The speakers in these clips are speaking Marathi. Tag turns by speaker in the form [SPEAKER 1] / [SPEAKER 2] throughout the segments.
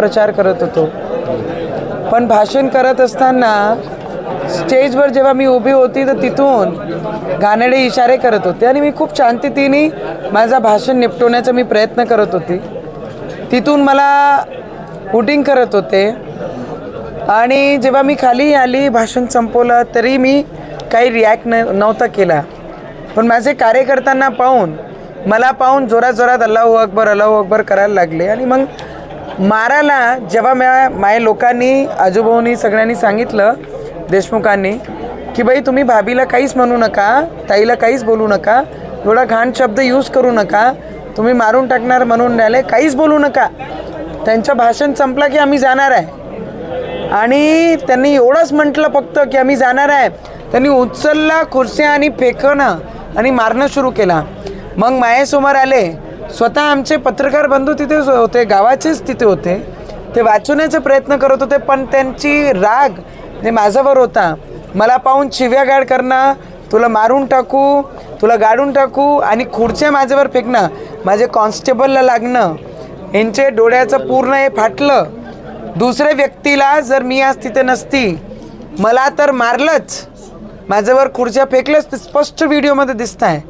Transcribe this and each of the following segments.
[SPEAKER 1] प्रचार करत होतो. पण भाषण करत असताना स्टेजवर जेव्हा मी उभी होती तर तिथून घाणेडे इशारे करत होते. आणि मी खूप शांततेने माझा भाषण निपटवण्याचा मी प्रयत्न करत होती. तिथून मला हुटिंग करत होते. आणि जेव्हा मी खाली आली भाषण संपवलं तरी मी काही रिॲक्ट न नव्हता केला. पण माझे कार्यकर्त्यांना पाहून मला पाहून जोरात जोरात अल्लाहू अकबर अल्लाहू अकबर करायला लागले. आणि मग माराला जेव्हा म्या माझ्या लोकांनी आजोबांनी सगळ्यांनी सांगितलं देशमुखांनी की बाई तुम्ही भाभीला काहीच म्हणू नका ताईला काहीच बोलू नका एवढा घाण शब्द यूज करू नका तुम्ही मारून टाकणार म्हणून न्यायालय काहीच बोलू नका. त्यांचं भाषण संपलं की आम्ही जाणार आहे. आणि त्यांनी एवढंच म्हटलं फक्त की आम्ही जाणार आहे. त्यांनी उचलला खुर्च्या आणि फेकणं आणि मारणं सुरू केला. मग मायेसमोर आले. स्वतः आमचे पत्रकार बंधू तिथे होते गावाचेच तिथे होते. ते वाचवण्याचा प्रयत्न करत होते पण त्यांची राग जे माझ्यावर होता. मला पाहून शिव्यागाड करणं तुला मारून टाकू तुला गाडून टाकू आणि खुर्च्या माझ्यावर फेकणं माझे कॉन्स्टेबलला लागणं यांचे डोळ्याचं पूर्ण हे फाटलं. दुसऱ्या व्यक्तीला जर मी आज तिथे नसती मला तर मारलंच. माझ्यावर खुर्च्या फेकलंच ते स्पष्ट व्हिडिओमध्ये दिसत आहे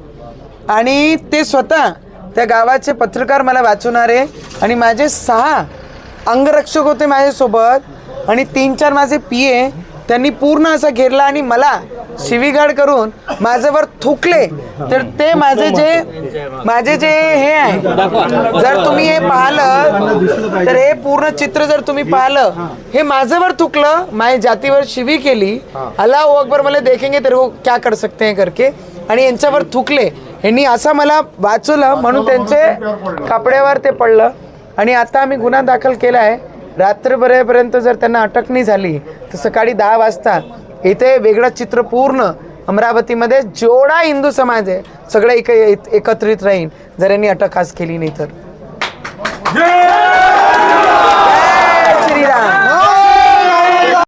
[SPEAKER 1] आणि ते स्वतः त्या गावाचे पत्रकार मला वाचवणारे आणि माझे सहा अंगरक्षक होते माझ्यासोबत आणि तीन चार माझे पी ए त्यांनी पूर्ण असा घेरला आणि मला शिवीगाड करून माझ्यावर थुकले. तर ते माझे जे माझे जे हे आहे जर तुम्ही हे पाहिलं तर हे पूर्ण चित्र जर तुम्ही पाहिलं हे माझ्यावर थुकलं माझ्या जातीवर शिवी केली. अल्लाह हो अकबर मला देखेंगे तर क्या कर सकते हैं करके. आणि यांच्यावर थुकले. यांनी असं मला वाचवलं म्हणून त्यांचे कपड्यावर ते पडलं. आणि आता आम्ही गुन्हा दाखल केला आहे. रात्रभरेपर्यंत जर त्यांना अटक नाही झाली तर सकाळी दहा वाजता इथे वेगळं चित्र पूर्ण अमरावतीमध्ये जेवढा हिंदू समाज आहे सगळं एक एकत्रित राहीन. जर यांनी अटक आज केली नाही तर.